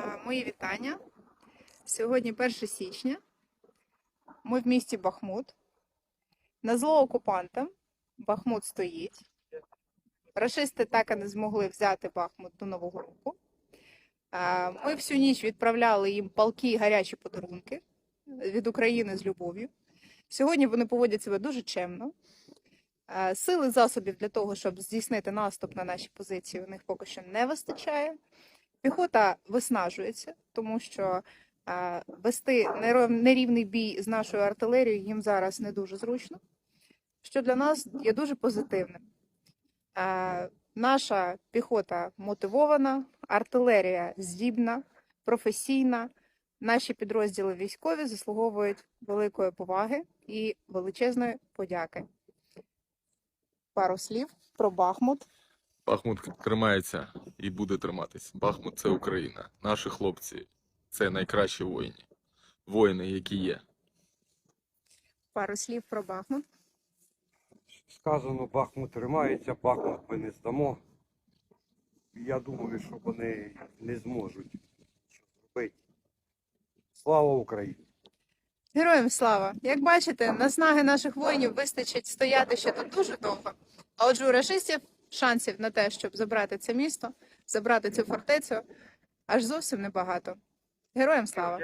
Е, Мої вітання. Сьогодні 1 січня. Ми в місті Бахмут. На зло окупантам Бахмут стоїть. Рашисти так і не змогли взяти Бахмут до Нового року. Е, Ми всю ніч відправляли їм палки і гарячі подарунки від України з любов'ю. Сьогодні вони поводять себе дуже чемно. Е, Сили засобів для того, щоб здійснити наступ на наші позиції, у них поки що не вистачає. Піхота виснажується, тому що вести нерівний бій з нашою артилерією їм зараз не дуже зручно, що для нас є дуже позитивним. Наша піхота мотивована, артилерія здібна, професійна. Наші підрозділи військові заслуговують великої поваги і величезної подяки. Пару слів про Бахмут. Бахмут тримається і буде триматись. Бахмут це Україна. Наші хлопці це найкращі воїни. Воїни, які є. Пару слів про Бахмут. Сказано, Бахмут тримається, Бахмут ми не здамо. Я думаю, що вони не зможуть що зробити. Слава Україні! Героям слава! Як бачите, наснаги наших воїнів вистачить стояти ще тут дуже довго. А отже, у рашистів шансів на те, щоб забрати це місто, забрати цю фортецю, аж зовсім небагато. Героям слава!